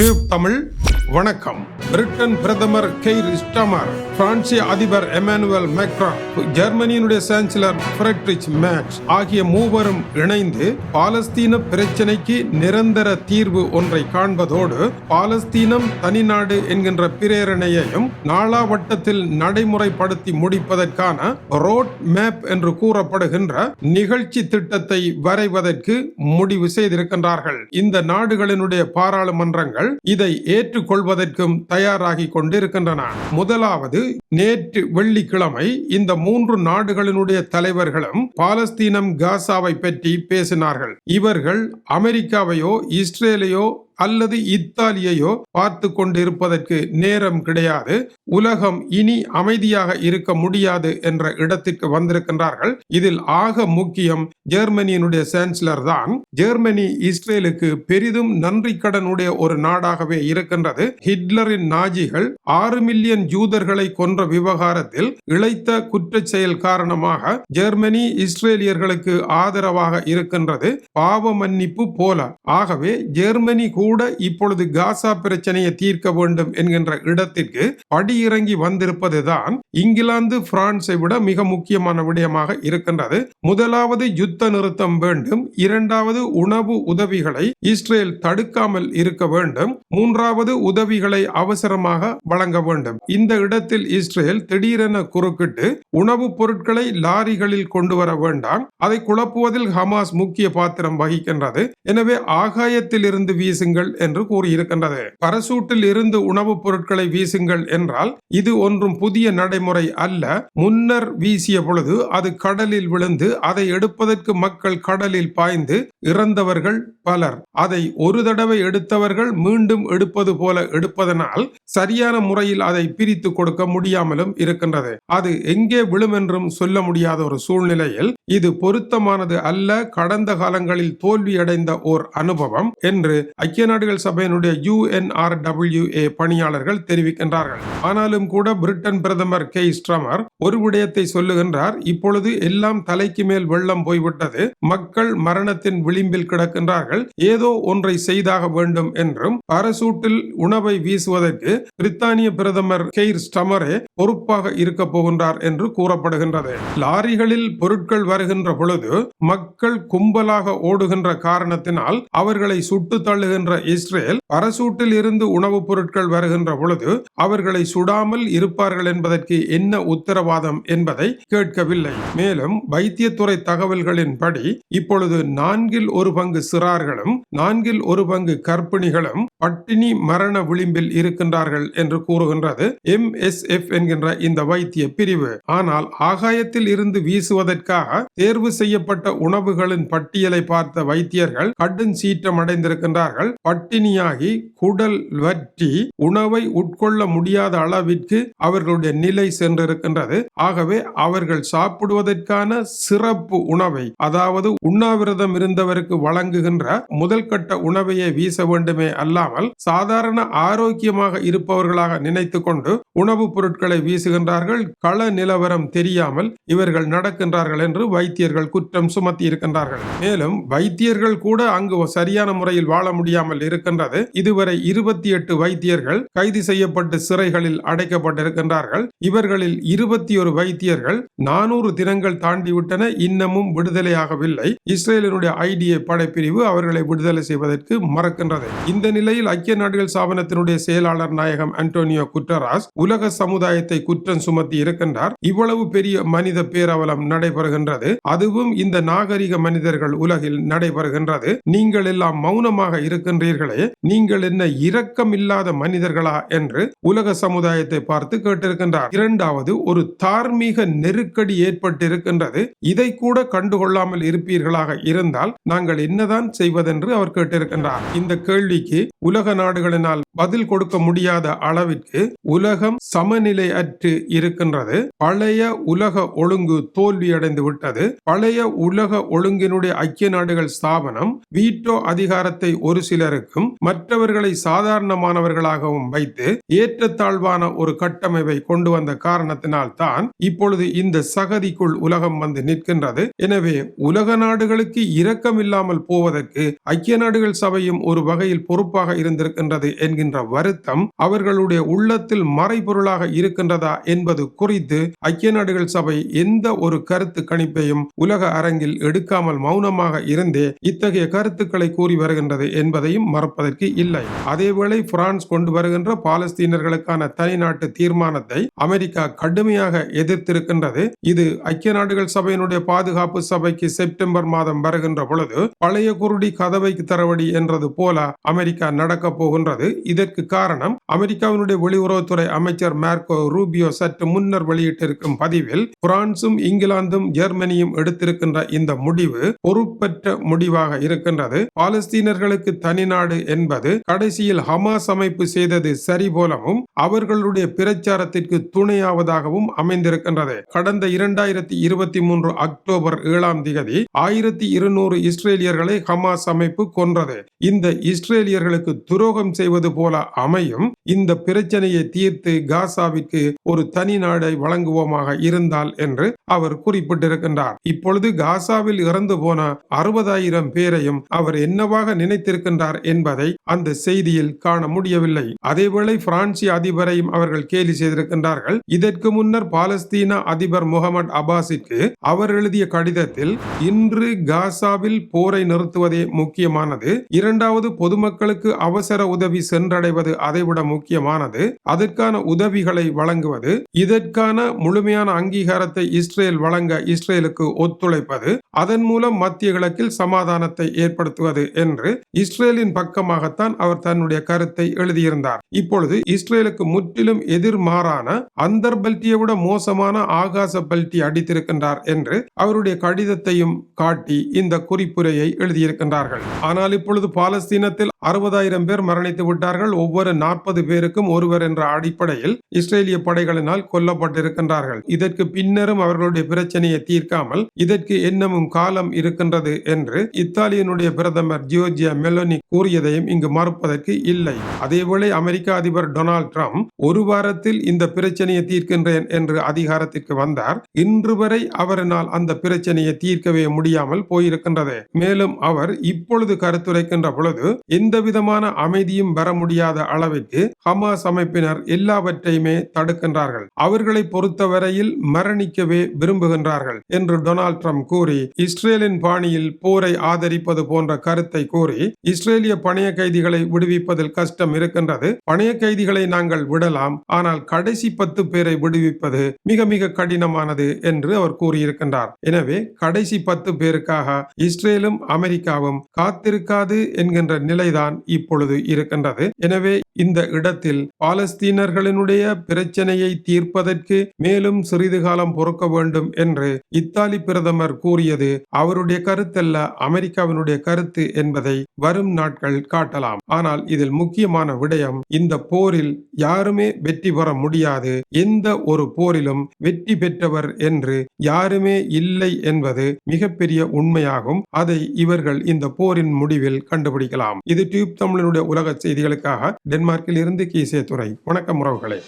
Tube Tamil வணக்கம். Britain பிரதமர் Keir Starmer பிரான்சிய அதிபர் எமானுவல் மெக்ரா ஜெர்மனியினுடைய சான்சலர் ஃபிரெட்ரிச் மேக்ஸ் ஆகிய மூவரும் இணைந்து பாலஸ்தீன பிரச்சினைக்கு நிரந்தர தீர்வு ஒன்றை காண்பதோடு பாலஸ்தீனம் தனிநாடு என்கின்ற பிரேரணையையும் நாளாவட்டத்தில் நடைமுறைப்படுத்தி முடிப்பதற்கான ரோட் மேப் என்று கூறப்படுகின்ற நிகழ்ச்சி திட்டத்தை வரைவதற்கு முடிவு செய்திருக்கின்றார்கள். இந்த நாடுகளினுடைய பாராளுமன்றங்கள் இதை கொள்வதற்கும் தயாராகி கொண்டிருக்கின்றன. முதலாவது நேற்று வெள்ளிக்கிழமை இந்த மூன்று நாடுகளினுடைய தலைவர்களும் பாலஸ்தீனம் காசாவை பற்றி பேசினார்கள். இவர்கள் அமெரிக்காவையோ இஸ்ரேலையோ அல்லது இத்தாலியையோ பார்த்து கொண்டிருப்பதற்கு நேரம் கிடையாது. உலகம் இனி அமைதியாக இருக்க முடியாது என்ற இடத்திற்கு வந்திருக்கின்றார்கள். இதில் ஆக முக்கியம் ஜெர்மனியினுடைய சான்சலர் தான். ஜெர்மனி இஸ்ரேலுக்கு பெரிதும் நன்றி கடனுடைய ஒரு நாடாகவே இருக்கின்றது. ஹிட்லரின் நாஜிகள் ஆறு மில்லியன் ஜூதர்களை கொன்ற விவகாரத்தில் இழைத்த குற்ற செயல் காரணமாக ஜெர்மனி இஸ்ரேலியர்களுக்கு ஆதரவாக இருக்கின்றது. பாவ மன்னிப்பு போல. ஆகவே ஜெர்மனி கூட கூட இப்பொழுது காசா பிரச்சனையை தீர்க்க வேண்டும் என்கின்ற இடத்திற்கு படியிறங்கி வந்திருப்பதுதான் இங்கிலாந்து பிரான்ஸை விட மிக முக்கியமான விடயமாக இருக்கின்றது. முதலாவது யுத்த நிறுத்தம் வேண்டும். இரண்டாவது உணவு உதவிகளை இஸ்ரேல் தடுக்காமல் இருக்க வேண்டும். மூன்றாவது உதவிகளை அவசரமாக வழங்க வேண்டும். இந்த இடத்தில் இஸ்ரேல் திடீரென குறுக்கிட்டு உணவுப் பொருட்களை லாரிகளில் கொண்டு வர வேண்டாம். அதை குழப்புவதில் ஹமாஸ் முக்கிய பாத்திரம் வகிக்கின்றது. எனவே ஆகாயத்தில் இருந்து வீசுங்கள் என்று கூறியிருக்கின்றது. பரசூட்டில் இருந்து உணவுப் பொருட்களை வீசுங்கள் என்றால் இது ஒன்றும் புதிய நடைமுறை அல்ல. முன்னர் வீசிய பொழுது அது கடலில் விழுந்து அதை எடுப்பதற்கு மக்கள் கடலில் பாய்ந்து இறந்தவர்கள் பலர். அதை ஒரு தடவை எடுத்தவர்கள் மீண்டும் எடுப்பது போல எடுப்பதனால் சரியான முறையில் அதை பிரித்து கொடுக்க முடியாமலும் இருக்கின்றது. அது எங்கே விழும் என்றும் சொல்ல முடியாத ஒரு சூழ்நிலையில் இது பொருத்தமானது அல்ல கடந்த காலங்களில் தோல்வியடைந்த ஓர் அனுபவம் என்று ஐக்கிய நாடுகள் சபையினுடைய யுஎன்ஆர்டபிள்யூஏ பணியாளர்கள் தெரிவிக்கின்றார்கள். ஆனாலும் கூட பிரிட்டன் பிரதமர் கே. ஸ்ட்ரமர் ஒரு விடயத்தை சொல்லுகின்றார் இப்பொழுது எல்லாம் தலைக்கு மேல் வெள்ளம் போய்விட்டது மக்கள் மரணத்தின் விளிம்பில் கிடக்கின்றார்கள் ஏதோ ஒன்றை செய்தாக வேண்டும் என்றும் பரசூட்டில் உணவை வீசுவதற்கு பிரித்தானிய பிரதமர் கெய்ர் ஸ்டமரே பொறுப்பாக இருக்க போகின்றார் என்று கூறப்படுகின்றது. லாரிகளில் பொருட்கள் வருகின்ற பொழுது மக்கள் கும்பலாக ஓடுகின்ற காரணத்தினால் அவர்களை சுட்டு தள்ளுகின்ற இஸ்ரேல் பரசூட்டில் இருந்து உணவுப் பொருட்கள் வருகின்ற பொழுது அவர்களை சுடாமல் இருப்பார்கள் என்பதற்கு என்ன உத்தரவாதம் என்பதை கேட்கவில்லை. மேலும் வைத்தியத்துறை தகவல்களின்படி இப்பொழுது நான்கில் ஒரு பங்கு சிறார்களும் நான்கில் ஒரு பங்கு கர்ப்பிணிகளும் பட்டினி மரண விளிம்பில் இருக்கின்றார்கள். என்று கூறுகின்றது. எம்எஸ்எஃப் என்கின்ற இந்த வைத்திய பிரிவு ஆனால் ஆகாயத்தில் இருந்து வீசுவதற்காக தேர்வு செய்யப்பட்ட உணவுகளின் பட்டியலை பார்த்த வைத்தியர்கள் கடும் சீற்றம் அடைந்திருக்கின்றார்கள். பட்டினியாகி குடல் வற்றி உணவை உட்கொள்ள முடியாத அளவிற்கு அவர்களுடைய நிலை சென்றிருக்கின்றது. ஆகவே அவர்கள் சாப்பிடுவதற்கான சிறப்பு உணவை அதாவது உண்ணாவிரதம் இருந்தவருக்கு வழங்குகின்ற முதல் கட்ட உணவையே வீச வேண்டுமே அல்லாமல் சாதாரண ஆரோக்கியமாக இருப்பவர்களாக நினைத்து கொண்டு உணவுப் பொருட்களை வீசுகின்றார்கள் கள நிலவரம் தெரியாமல் இவர்கள் நடக்கின்றார்கள் என்று வைத்தியர்கள் குற்றம் சுமத்தி இருக்கின்றார்கள். மேலும் வைத்தியர்கள் கூட அங்கு சரியான முறையில் வாழ முடியாமல் இருக்கின்றது. இதுவரை இருபத்தி எட்டு வைத்தியர்கள் கைது செய்யப்பட்டு சிறைகளில் அடைக்கப்பட்டிருக்கின்றார்கள். இவர்களில் இருபத்தி ஒரு வைத்தியர்கள் நானூறு தினங்கள் தாண்டிவிட்டன இன்னமும் விடுதலையாகவில்லை. இஸ்ரேலினுடைய ஐடிஏ படைப்பிரிவு அவர்களை விடுதலை செய்வதற்கு மறக்கின்றது. இந்த நிலையில் ஐக்கிய நாடுகள் ஸ்தாபனத்தினுடைய செயலாளர் நாயகம் அன்டோனியோ குட்டராஸ் உலக சமுதாயத்தை குற்றம் சுமத்தி இருக்கின்றார். இவ்வளவு பெரிய மனித பேரவலம் நடைபெறுகின்றது. அதுவும் இந்த நாகரிக மனிதர்கள் உலகில் நடைபெறுகின்றது. நீங்கள் எல்லாம் மௌனமாக இருக்கின்றீர்களே. நீங்கள் என்ன இரக்கம் இல்லாத மனிதர்களா என்று உலக சமுதாயத்தை பார்த்து கேட்டிருக்கின்றார். இரண்டாவது ஒரு தார்மீக நெருக்கடி ஏற்பட்டிருக்கின்றது. இதை கூட கண்டுகொள்ளாமல் இருப்பீர்களாக இருந்தால் நாங்கள் என்னதான் செய்வதென்று அவர் கேட்டிருக்கின்றார். இந்த கேள்விக்கு உலக நாடுகளினால் பதில் கொடுக்க முடியாது. முடியாத அளவிற்கு உலகம் சமநிலை அற்று இருக்கின்றது. பழைய உலக ஒழுங்கு தோல்வியடைந்து விட்டது. பழைய உலக ஒழுங்கினுடைய ஐக்கிய நாடுகள் ஸ்தாபனம் வீட்டோ அதிகாரத்தை ஒரு சிலருக்கும் மற்றவர்களை சாதாரணமானவர்களாகவும் வைத்து ஏற்றத்தாழ்வான ஒரு கட்டமைப்பை கொண்டு வந்த காரணத்தினால் தான் இப்பொழுது இந்த சகதிக்குள் உலகம் வந்து நிற்கின்றது. எனவே உலக நாடுகளுக்கு இரக்கம் இல்லாமல் போவதற்கு ஐக்கிய நாடுகள் சபையும் ஒரு வகையில் பொறுப்பாக இருந்திருக்கின்றது என்கின்ற வருத்தம் அவர்களுடைய உள்ளத்தில் மறைபொருளாக இருக்கின்றதா என்பது குறித்து ஐக்கிய நாடுகள் சபை எந்த ஒரு கருத்து கணிப்பையும் உலக அரங்கில் எடுக்காமல் மௌனமாக இருந்தே இத்தகைய கருத்துக்களை கூறி வருகின்றது என்பதையும் மறப்பதற்கு இல்லை. அதேவேளை பிரான்ஸ் கொண்டு வருகின்ற பாலஸ்தீனர்களுக்கான தனிநாட்டு தீர்மானத்தை அமெரிக்கா கடுமையாக எதிர்த்திருக்கின்றது. இது ஐக்கிய நாடுகள் சபையினுடைய பாதுகாப்பு சபைக்கு செப்டம்பர் மாதம் வருகின்ற பொழுது பழைய குருடி கதவை தரவடி என்றது போல அமெரிக்கா நடக்க போகின்றது. இதற்கு காரணம் அமெரிக்காவினுடைய வெளியுறவுத்துறை அமைச்சர் மார்க்கோ ரூபியோ சற்று முன்னர் வெளியிட்டிருக்கும் பதிவில் பிரான்சும் இங்கிலாந்தும் ஜெர்மனியும் எடுத்திருக்கின்ற இந்த முடிவு பொறுப்பற்ற முடிவாக இருக்கின்றது. பாலஸ்தீனர்களுக்கு தனிநாடு என்பது கடைசியில் ஹமாஸ் அமைப்பு செய்தது சரி போலவும் அவர்களுடைய பிரச்சாரத்திற்கு துணையாவதாகவும் அமைந்திருக்கின்றது. கடந்த இரண்டாயிரத்தி இருபத்தி மூன்று அக்டோபர் ஏழாம் திகதி ஆயிரத்தி இருநூறு இஸ்ரேலியர்களை ஹமாஸ் அமைப்பு கொன்றது. இந்த இஸ்ரேலியர்களுக்கு துரோகம் செய்வது போல அமையும் இந்த பிரச்சனையை தீர்த்து காசாவிற்கு ஒரு தனி நாடை வழங்குவோமாக இருந்தால் என்று அவர் குறிப்பிட்டிருக்கின்றார். இப்பொழுது காசாவில் இறந்து போன அறுபதாயிரம் பேரையும் அவர் என்னவாக நினைத்திருக்கின்றார் என்பதை அந்த செய்தியில் காண முடியவில்லை. அதேவேளை பிரான்சிய அதிபரையும் அவர்கள் கேலி செய்திருக்கின்றார்கள். இதற்கு முன்னர் பாலஸ்தீன அதிபர் முகமது அபாஸிற்கு அவர் எழுதிய கடிதத்தில் இன்று காசாவில் போரை நிறுத்துவதே முக்கியமானது. இரண்டாவது பொதுமக்களுக்கு அவசர உதவி சென்றடைவது அதைவிட முக்கியமானது. அதற்கான உதவிகளை வழங்குவது இதற்கான முழுமையான அங்கீகாரத்தை இஸ்ரேல் வழங்க இஸ்ரேலுக்கு ஒத்துழைப்பது அதன் மூலம் மத்திய கிழக்கில் சமாதானத்தை ஏற்படுத்துவது என்று இஸ்ரேலின் பக்கமாகத்தான் அவர் தன்னுடைய கருத்தை எழுதியிருந்தார். இப்பொழுது இஸ்ரேலுக்கு முற்றிலும் எதிர்மாறான அந்தர் பெல்ட்டியை விட மோசமான ஆகாச பெல்ட்டி அடித்திருக்கின்றார் என்று அவருடைய கடிதத்தையும் காட்டி இந்த குறிப்புரையை எழுதியிருக்கின்றார்கள். ஆனால் இப்பொழுது பாலஸ்தீனத்தில் அறுபதாயிரம் பேர் மரணித்து விட்டார்கள் ஒவ்வொரு நாற்பது பேருக்கும் ஒருவர் என்ற அடிப்படையில் இஸ்ரேலிய படைகளினால் கொல்லப்பட்டிருக்கின்றார்கள். இதற்கு பின்னரும் அவர்களுடைய பிரச்சனையை தீர்க்காமல் இதற்கு என்னமும் காலம் இருக்கின்றது என்று இத்தாலியனுடைய பிரதமர் ஜியோர்ஜியா மெலோனி கூறியதையும் இங்கு மறுப்பதற்கு இல்லை. அதேவேளை அமெரிக்க அதிபர் டொனால்ட் ட்ரம்ப் ஒரு வாரத்தில் இந்த பிரச்சனையை தீர்க்கின்றேன் என்று அதிகாரத்திற்கு வந்தார். இன்று வரை அவரினால் அந்த பிரச்சனையை தீர்க்கவே முடியாமல் போயிருக்கின்றது. மேலும் அவர் இப்பொழுது கருத்துரைக்கின்ற பொழுது எந்த விதமான அமைதியும் வர முடியாத அளவிற்கு ஹமாஸ் அமைப்பினர் எல்லாவற்றையுமே தடுக்கின்றார்கள். அவர்களை பொறுத்தவரையில் மரணிக்கவே விரும்புகின்றார்கள் என்று டொனால்ட் ட்ரம்ப் கூறி இஸ்ரேலின் பாணியில் போரை ஆதரிப்பது போன்ற கருத்தை கூறி இஸ்ரேலிய பணைய கைதிகளை விடுவிப்பதில் கஷ்டம் இருக்கின்றது. பணைய கைதிகளை நாங்கள் விடலாம் ஆனால் கடைசி பத்து பேரை விடுவிப்பது மிக மிக கடினமானது என்று அவர் கூறியிருக்கின்றார். எனவே கடைசி பத்து பேருக்காக இஸ்ரேலும் அமெரிக்காவும் காத்திருக்காது என்கின்ற நிலைதான் இப்பொழுது இருக்கின்றது. எனவே இந்த இடத்தில் பாலஸ்தீனர்களினுடைய பிரச்சனையை தீர்ப்பதற்கு மேலும் சிறிது காலம் பொறுக்க வேண்டும் என்று இத்தாலி பிரதமர் கூறியது அவருடைய கருத்தல்ல அமெரிக்காவினுடைய கருத்து என்பதை வரும் நாட்கள் காட்டலாம். ஆனால் இதில் முக்கியமான விடயம் இந்த போரில் யாருமே வெற்றி பெற முடியாது. எந்த ஒரு போரிலும் வெற்றி பெற்றவர் என்று யாருமே இல்லை என்பது மிகப்பெரிய உண்மையாகும். அதை இவர்கள் இந்த போரின் முடிவில் கண்டுபிடிக்கலாம். இது டியூப் தமிழனுடைய உலக செய்திகளுக்காக டென்மார்க்கில் இருந்து கீசே துறை வணக்கம் உறவுகளே.